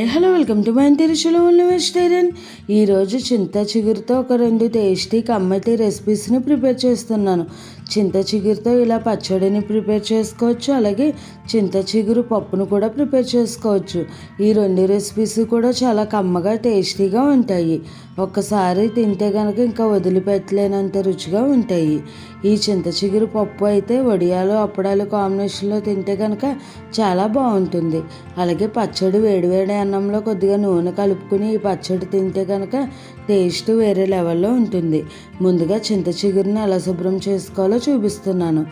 Hi hello welcome to my తిరుచులో ఉన్న vegetarian. ఈరోజు చింత చిగురుతో ఒక రెండు టేస్టీ కమ్మటి రెసిపీస్ని ప్రిపేర్ చేస్తున్నాను. చింత చిగురుతో ఇలా పచ్చడిని ప్రిపేర్ చేసుకోవచ్చు అలాగే చింత చిగురు పప్పును కూడా ప్రిపేర్ చేసుకోవచ్చు. ఈ రెండు రెసిపీస్ కూడా చాలా కమ్మగా టేస్టీగా ఉంటాయి. ఒక్కసారి తింటే కనుక ఇంకా వదిలిపెట్టలేనంత రుచిగా ఉంటాయి. ఈ చింత చిగురు పప్పు అయితే వడియాలు అప్పడాలు కాంబినేషన్లో తింటే కనుక చాలా బాగుంటుంది. అలాగే పచ్చడి వేడివేడి అన్నంలో కొద్దిగా నూనె కలుపుకుని ఈ పచ్చడి తింటే కనుక టేస్ట్ వేరే లెవెల్లో ఉంటుంది. ముందుగా చింత చిగురుని ఎలా శుభ్రం చేసుకోవాలో చూపిస్తున్నాను.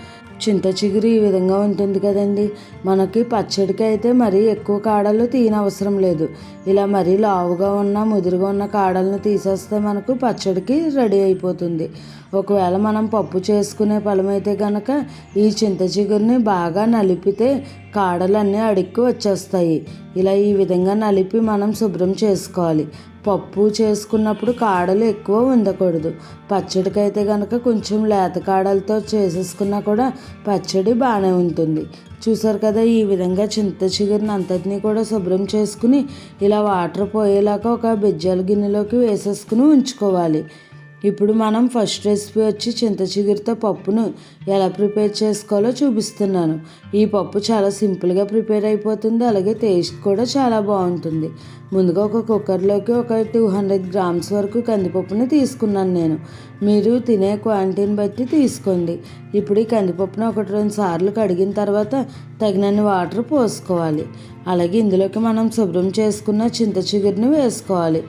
చింత చిగురు ఈ విధంగా ఉంటుంది కదండి. మనకి పచ్చడికి అయితే మరీ ఎక్కువ కాడలు తీయనవసరం లేదు. ఇలా మరీ లావుగా ఉన్న ముదురుగా ఉన్న కాడలను తీసేస్తే మనకు పచ్చడికి రెడీ అయిపోతుంది. ఒకవేళ మనం పప్పు చేసుకునే ఫలమైతే గనక ఈ చింత చిగురిని బాగా నలిపితే కాడలన్నీ అడిక్కి వచ్చేస్తాయి. ఇలా ఈ విధంగా నలిపి మనం శుభ్రం చేసుకోవాలి. పప్పు చేసుకున్నప్పుడు కాడలు ఎక్కువ ఉండకూడదు. పచ్చడికైతే కనుక కొంచెం లేత కాడలతో చేసేసుకున్నా కూడా పచ్చడి బాగానే ఉంటుంది. చూసారు కదా ఈ విధంగా చింత చిగురిని అంతటినీ కూడా శుభ్రం చేసుకుని ఇలా వాటర్ పోయేలాగా ఒక బిజ్జల గిన్నెలోకి వేసేసుకుని ఉంచుకోవాలి. ఇప్పుడు మనం ఫస్ట్ రెసిపీ వచ్చి చింత చిగురుతో పప్పును ఎలా ప్రిపేర్ చేసుకోవాలో చూపిస్తున్నాను. ఈ పప్పు చాలా సింపుల్గా ప్రిపేర్ అయిపోతుంది. అలాగే టేస్ట్ కూడా చాలా బాగుంటుంది. ముందుగా ఒక కుక్కర్లోకి ఒక టూ హండ్రెడ్ గ్రామ్స్ వరకు కందిపప్పుని తీసుకున్నాను నేను. మీరు తినే క్వాంటిటీని బట్టి తీసుకోండి. ఇప్పుడు ఈ కందిపప్పును ఒకటి రెండు సార్లు కడిగిన తర్వాత తగినన్ని వాటర్ పోసుకోవాలి. అలాగే ఇందులోకి మనం శుభ్రం చేసుకున్న చింత చిగురిని వేసుకోవాలి.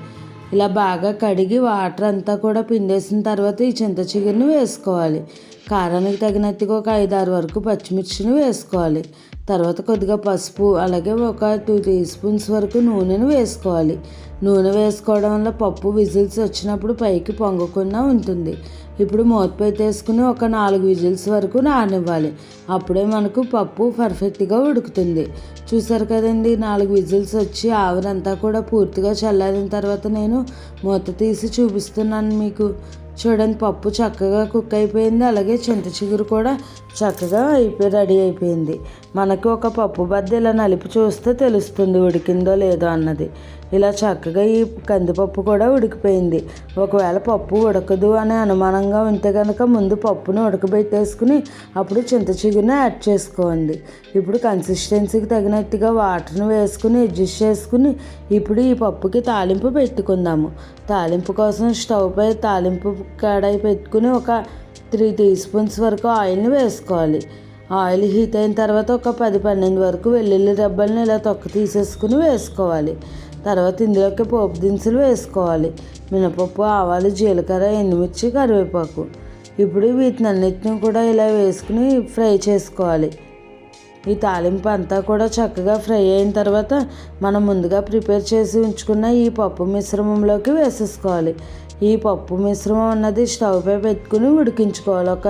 ఇలా బాగా కడిగి వాటర్ అంతా కూడా పిండేసిన తర్వాత ఈ చింత చిగురుని వేసుకోవాలి. కారానికి తగినట్టుగా ఒక ఐదు ఆరు వరకు పచ్చిమిర్చిని వేసుకోవాలి. తర్వాత కొద్దిగా పసుపు అలాగే ఒక టూ టీ స్పూన్స్ వరకు నూనెను వేసుకోవాలి. నూనె వేసుకోవడం వల్ల పప్పు విజిల్స్ వచ్చినప్పుడు పైకి పొంగకుండా ఉంటుంది. ఇప్పుడు మూత పెట్టేసుకుని ఒక నాలుగు విజిల్స్ వరకు నానివ్వాలి. అప్పుడే మనకు పప్పు పర్ఫెక్ట్గా ఉడుకుతుంది. చూసారు కదండి నాలుగు విజిల్స్ వచ్చి ఆవిరంతా కూడా పూర్తిగా చల్లారిన తర్వాత నేను మూత తీసి చూపిస్తున్నాను మీకు. చూడండి పప్పు చక్కగా కుక్ అయిపోయింది. అలాగే చింత చిగురు కూడా చక్కగా అయిపోయి రెడీ అయిపోయింది. మనకి ఒక పప్పు బద్ద ఇలా నలిపి చూస్తే తెలుస్తుంది ఉడికిందో లేదో అన్నది. ఇలా చక్కగా ఈ కందిపప్పు కూడా ఉడికిపోయింది. ఒకవేళ పప్పు ఉడకదు అనే అనుమానం అనుమానంగా ఉంటే కనుక ముందు పప్పును ఉడకబెట్టేసుకుని అప్పుడు చింత చిగురుని యాడ్ చేసుకోండి. ఇప్పుడు కన్సిస్టెన్సీకి తగినట్టుగా వాటర్ని వేసుకుని అడ్జస్ట్ చేసుకుని ఇప్పుడు ఈ పప్పుకి తాలింపు పెట్టుకుందాము. తాలింపు కోసం స్టవ్ పై తాలింపు కడాయి పెట్టుకుని ఒక త్రీ టీ స్పూన్స్ వరకు ఆయిల్ని వేసుకోవాలి. ఆయిల్ హీట్ అయిన తర్వాత ఒక పది పన్నెండు వరకు వెల్లుల్లి రెబ్బల్ని ఇలా తొక్క తీసేసుకుని వేసుకోవాలి. తర్వాత ఇందులోకి పోపు దినుసులు వేసుకోవాలి. మినపప్పు ఆవాలు జీలకర్ర ఎండుమిర్చి కరివేపాకు. ఇప్పుడు వీటిని అన్నిటిని కూడా ఇలా వేసుకుని ఫ్రై చేసుకోవాలి. ఈ తాలింపు అంతా కూడా చక్కగా ఫ్రై అయిన తర్వాత మనం ముందుగా ప్రిపేర్ చేసి ఉంచుకున్న ఈ పప్పు మిశ్రమంలోకి వేసేసుకోవాలి. ఈ పప్పు మిశ్రమం అన్నది స్టవ్ పై పెట్టుకుని ఉడికించుకోవాలి. ఒక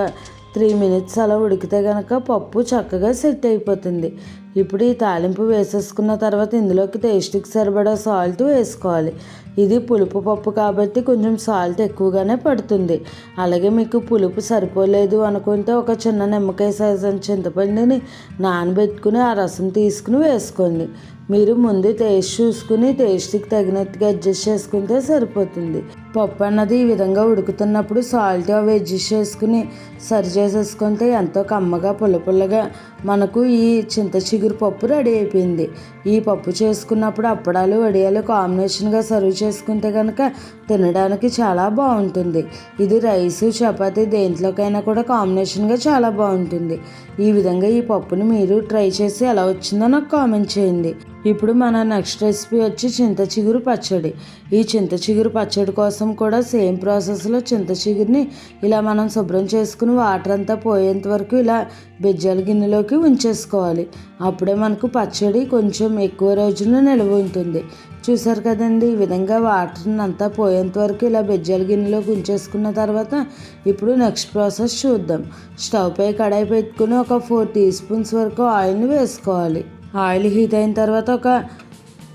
త్రీ మినిట్స్ అలా ఉడికితే కనుక పప్పు చక్కగా సెట్ అయిపోతుంది. ఇప్పుడు ఈ తాలింపు వేసేసుకున్న తర్వాత ఇందులోకి టేస్ట్కి సరిపడా సాల్ట్ వేసుకోవాలి. ఇది పులుపు పప్పు కాబట్టి కొంచెం సాల్ట్ ఎక్కువగానే పడుతుంది. అలాగే మీకు పులుపు సరిపోలేదు అనుకుంటే ఒక చిన్న నిమ్మకాయ సైజు చింతపండుని నానబెట్టుకుని ఆ రసం తీసుకుని వేసుకోండి. మీరు ముందు టేస్ట్ చూసుకుని టేస్ట్కి తగినట్టుగా అడ్జస్ట్ చేసుకుంటే సరిపోతుంది. పప్పు అన్నది ఈ విధంగా ఉడుకుతున్నప్పుడు సాల్ట్ అవి అడ్జస్ట్ చేసుకుని సరి చేసేసుకుంటే ఎంతో కమ్మగా పుల్ల పుల్లగా మనకు ఈ చింత చిగురు పప్పు రెడీ అయిపోయింది. ఈ పప్పు చేసుకున్నప్పుడు అప్పడాలు వడియాలు కాంబినేషన్గా సర్వ్ చేసుకుంటే కనుక తినడానికి చాలా బాగుంటుంది. ఇది రైసు చపాతీ దేంట్లోకైనా కూడా కాంబినేషన్గా చాలా బాగుంటుంది. ఈ విధంగా ఈ పప్పుని మీరు ట్రై చేసి ఎలా వచ్చిందో నాకు కామెంట్ చేయండి. ఇప్పుడు మన నెక్స్ట్ రెసిపీ వచ్చి చింత చిగురు పచ్చడి. ఈ చింత చిగురు పచ్చడి కోసం కూడా సేమ్ ప్రాసెస్లో చింత చిగురిని ఇలా మనం శుభ్రం చేసుకుని వాటర్ అంతా పోయేంత వరకు ఇలా బెజ్జాల గిన్నెలోకి ఉంచేసుకోవాలి. అప్పుడే మనకు పచ్చడి కొంచెం ఎక్కువ రోజులు నిల్వ ఉంటుంది. చూసారు కదండి ఈ విధంగా వాటర్ని అంతా పోయేంత వరకు ఇలా బెజ్జాల గిన్నెలోకి ఉంచేసుకున్న తర్వాత ఇప్పుడు నెక్స్ట్ ప్రాసెస్ చూద్దాం. స్టవ్ పై కడాయి పెట్టుకుని ఒక ఫోర్ టీ స్పూన్స్ వరకు ఆయిల్ని వేసుకోవాలి. ఆయిల్ హీట్ అయిన తర్వాత ఒక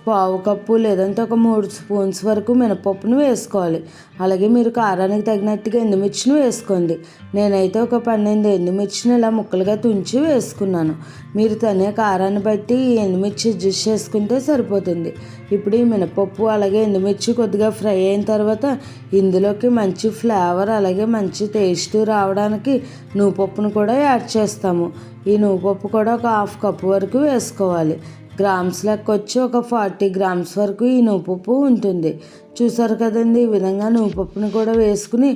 పావు కప్పు లేదంటే ఒక మూడు స్పూన్స్ వరకు మినపప్పును వేసుకోవాలి. అలాగే మీరు కారానికి తగినట్టుగా ఎండుమిర్చిని వేసుకోండి. నేనైతే ఒక పన్నెండు ఎండుమిర్చిని ఇలా ముక్కలుగా తుంచి వేసుకున్నాను. మీరు తనే కారాన్ని బట్టి ఈ ఎండుమిర్చి అడ్జస్ట్ చేసుకుంటే సరిపోతుంది. ఇప్పుడు ఈ మినపప్పు అలాగే ఎండుమిర్చి కొద్దిగా ఫ్రై అయిన తర్వాత ఇందులోకి మంచి ఫ్లేవర్ అలాగే మంచి టేస్ట్ రావడానికి నువ్వు పప్పును కూడా యాడ్ చేస్తాము. ఈ నువ్వుపప్పు కూడా ఒక హాఫ్ కప్ వరకు వేసుకోవాలి. గ్రామ్స్ లెక్క వచ్చి ఒక ఫార్టీ గ్రామ్స్ వరకు ఈ నువ్వుపప్పు ఉంటుంది. చూసారు కదండి ఈ విధంగా నువ్వుపప్పును కూడా వేసుకుని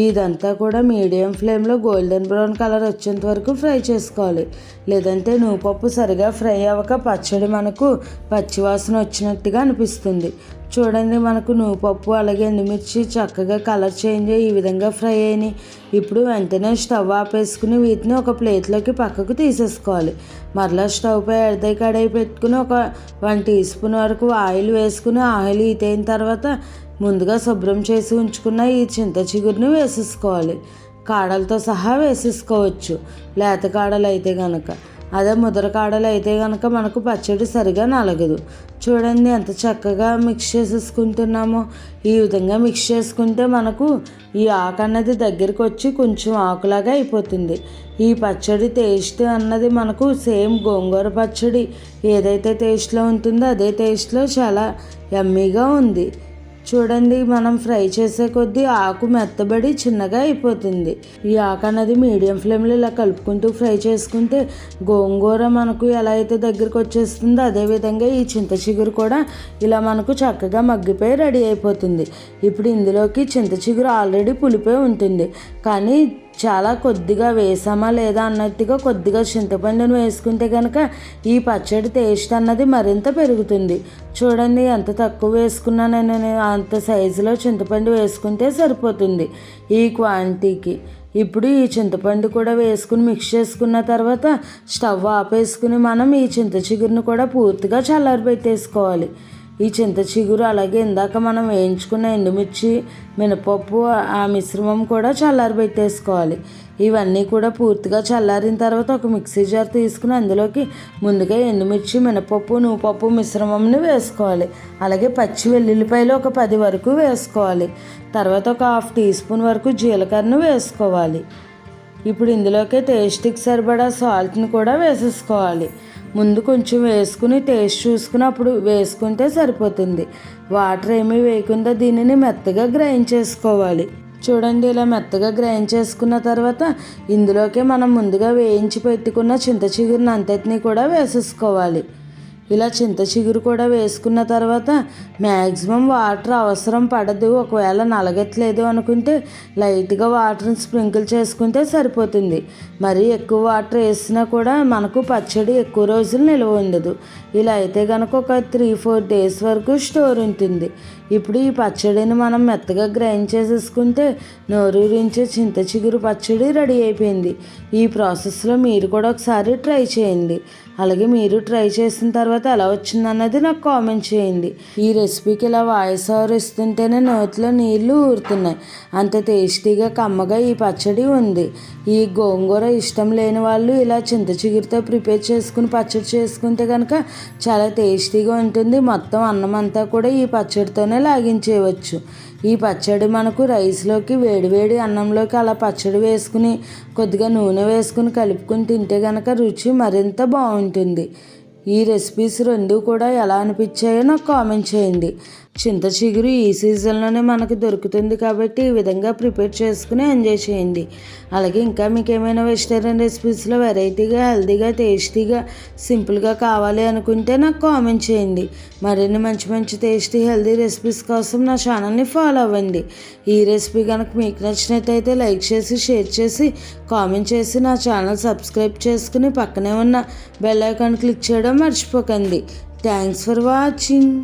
ఇదంతా కూడా మీడియం ఫ్లేమ్లో గోల్డెన్ బ్రౌన్ కలర్ వచ్చేంత వరకు ఫ్రై చేసుకోవాలి. లేదంటే నువ్వుపప్పు సరిగా ఫ్రై అవ్వక పచ్చడి మనకు పచ్చివాసన వచ్చినట్టుగా అనిపిస్తుంది. చూడండి మనకు నువ్వుపప్పు అలాగే ఎండుమిర్చి చక్కగా కలర్ చేంజ్ అయ్యి ఈ విధంగా ఫ్రై అయినాయి. ఇప్పుడు వెంటనే స్టవ్ ఆపేసుకుని వీటిని ఒక ప్లేట్లోకి పక్కకు తీసేసుకోవాలి. మరలా స్టవ్ పై ఎడదై కడాయి పెట్టుకుని ఒక వన్ టీ స్పూన్ వరకు ఆయిల్ వేసుకుని ఆయిల్ హీట్ అయిన తర్వాత ముందుగా శుభ్రం చేసి ఉంచుకున్న ఈ చింత చిగురుని వేసేసుకోవాలి. కాడలతో సహా వేసేసుకోవచ్చు. లేత కాడలు అయితే కనుక అదే ముద్ర కాడలు అయితే కనుక మనకు పచ్చడి సరిగా నలగదు. చూడండి ఎంత చక్కగా మిక్స్ చేసేసుకుంటున్నామో. ఈ విధంగా మిక్స్ చేసుకుంటే మనకు ఈ ఆకు అన్నది దగ్గరికి వచ్చి కొంచెం ఆకులాగా అయిపోతుంది. ఈ పచ్చడి టేస్ట్ అన్నది మనకు సేమ్ గోంగూర పచ్చడి ఏదైతే టేస్ట్లో ఉంటుందో అదే టేస్ట్లో చాలా యమ్మీగా ఉంది. చూడండి మనం ఫ్రై చేసే కొద్దీ ఆకు మెత్తబడి చిన్నగా అయిపోతుంది. ఈ ఆకు అనేది మీడియం ఫ్లేమ్లో ఇలా కలుపుకుంటూ ఫ్రై చేసుకుంటే గోంగూర మనకు ఎలా అయితే దగ్గరికి వచ్చేస్తుందో అదేవిధంగా ఈ చింత చిగురు కూడా ఇలా మనకు చక్కగా మగ్గిపోయి రెడీ అయిపోతుంది. ఇప్పుడు ఇందులోకి చింత చిగురు ఆల్రెడీ పులిపోయి ఉంటుంది. కానీ చాలా కొద్దిగా వేసామా లేదా అన్నట్టుగా కొద్దిగా చింతపండును వేసుకుంటే కనుక ఈ పచ్చడి టేస్ట్ అన్నది మరింత పెరుగుతుంది. చూడండి ఎంత తక్కువ వేసుకున్నా నేను అంత సైజులో చింతపండు వేసుకుంటే సరిపోతుంది ఈ క్వాంటిటీకి ఇప్పుడు ఈ చింతపండు కూడా వేసుకుని మిక్స్ చేసుకున్న తర్వాత స్టవ్ ఆపేసుకుని మనం ఈ చింత చిగురును కూడా పూర్తిగా చల్లారబెట్టేసుకోవాలి. ఈ చింత చిగురు అలాగే ఇందాక మనం వేయించుకున్న ఎండుమిర్చి మినపప్పు ఆ మిశ్రమం కూడా చల్లారబెట్టేసుకోవాలి ఇవన్నీ కూడా పూర్తిగా చల్లారిన తర్వాత ఒక మిక్సీ జార్ తీసుకుని అందులోకి ముందుగా ఎండుమిర్చి మినపప్పు నువ్వుపప్పు మిశ్రమంని వేసుకోవాలి. అలాగే పచ్చి వెల్లుల్లిపాయలు ఒక పది వరకు వేసుకోవాలి. తర్వాత ఒక హాఫ్ టీ స్పూన్ వరకు జీలకర్రను వేసుకోవాలి. ఇప్పుడు ఇందులోకి టేస్ట్కి సరిపడా సాల్ట్ని కూడా వేసేసుకోవాలి. ముందు కొంచెం వేసుకుని టేస్ట్ చూసుకుని అప్పుడు వేసుకుంటే సరిపోతుంది. వాటర్ ఏమీ వేయకుండా దీనిని మెత్తగా గ్రైండ్ చేసుకోవాలి. చూడండి ఇలా మెత్తగా గ్రైండ్ చేసుకున్న తర్వాత ఇందులోకే మనం ముందుగా వేయించి పెట్టుకున్న చింత చిగురుని అంతటినీ కూడా వేసేసుకోవాలి. ఇలా చింత చిగురు కూడా వేసుకున్న తర్వాత మ్యాక్సిమం వాటర్ అవసరం పడదు. ఒకవేళ నలగట్లేదు అనుకుంటే లైట్గా వాటర్ని స్ప్రింకిల్ చేసుకుంటే సరిపోతుంది. మరీ ఎక్కువ వాటర్ వేసినా కూడా మనకు పచ్చడి ఎక్కువ రోజులు నిల్వ ఉండదు. ఇలా అయితే కనుక ఒక త్రీ ఫోర్ డేస్ వరకు స్టోర్ ఉంటుంది. ఇప్పుడు ఈ పచ్చడిని మనం మెత్తగా గ్రైండ్ చేసేసుకుంటే నోరూరించే చింత చిగురు పచ్చడి రెడీ అయిపోయింది. ఈ ప్రాసెస్లో మీరు కూడా ఒకసారి ట్రై చేయండి. అలాగే మీరు ట్రై చేసిన తర్వాత ఎలా వచ్చిందన్నది నాకు కామెంట్ చేయండి. ఈ రెసిపీకి ఇలా వాయిస్ ఓవర్ ఇస్తుంటేనే నోట్లో నీళ్ళు ఊరుతున్నాయి. అంత టేస్టీగా కమ్మగా ఈ పచ్చడి ఉంది. ఈ గోంగూర ఇష్టం లేని వాళ్ళు ఇలా చింత చిగురుతో ప్రిపేర్ చేసుకుని పచ్చడి చేసుకుంటే కనుక చాలా టేస్టీగా ఉంటుంది. మొత్తం అన్నం అంతా కూడా ఈ పచ్చడితోనే లాగించేయవచ్చు. ఈ పచ్చడి మనకు రైస్లోకి వేడివేడి అన్నంలోకి అలా పచ్చడి వేసుకుని కొద్దిగా నూనె వేసుకుని కలుపుకుని తింటే కనుక రుచి మరింత బాగుంటుంది. ఈ రెసిపీస్ రెండు కూడా ఎలా అనిపించాయో నాకు కామెంట్ చేయండి. చింత చిగురు ఈ సీజన్లోనే మనకు దొరుకుతుంది కాబట్టి ఈ విధంగా ప్రిపేర్ చేసుకుని ఎంజాయ్ చేయండి. అలాగే ఇంకా మీకు ఏమైనా వెజిటేరియన్ రెసిపీస్లో వెరైటీగా హెల్తీగా టేస్టీగా సింపుల్గా కావాలి అనుకుంటే నాకు కామెంట్ చేయండి. మరిన్ని మంచి మంచి టేస్టీ హెల్తీ రెసిపీస్ కోసం నా ఛానల్ని ఫాలో అవ్వండి. ఈ రెసిపీ కనుక మీకు నచ్చినట్టయితే లైక్ చేసి షేర్ చేసి కామెంట్ చేసి నా ఛానల్ సబ్స్క్రైబ్ చేసుకుని పక్కనే ఉన్న బెల్ ఐకాన్ క్లిక్ చేయడం మర్చిపోకండి. Thanks for watching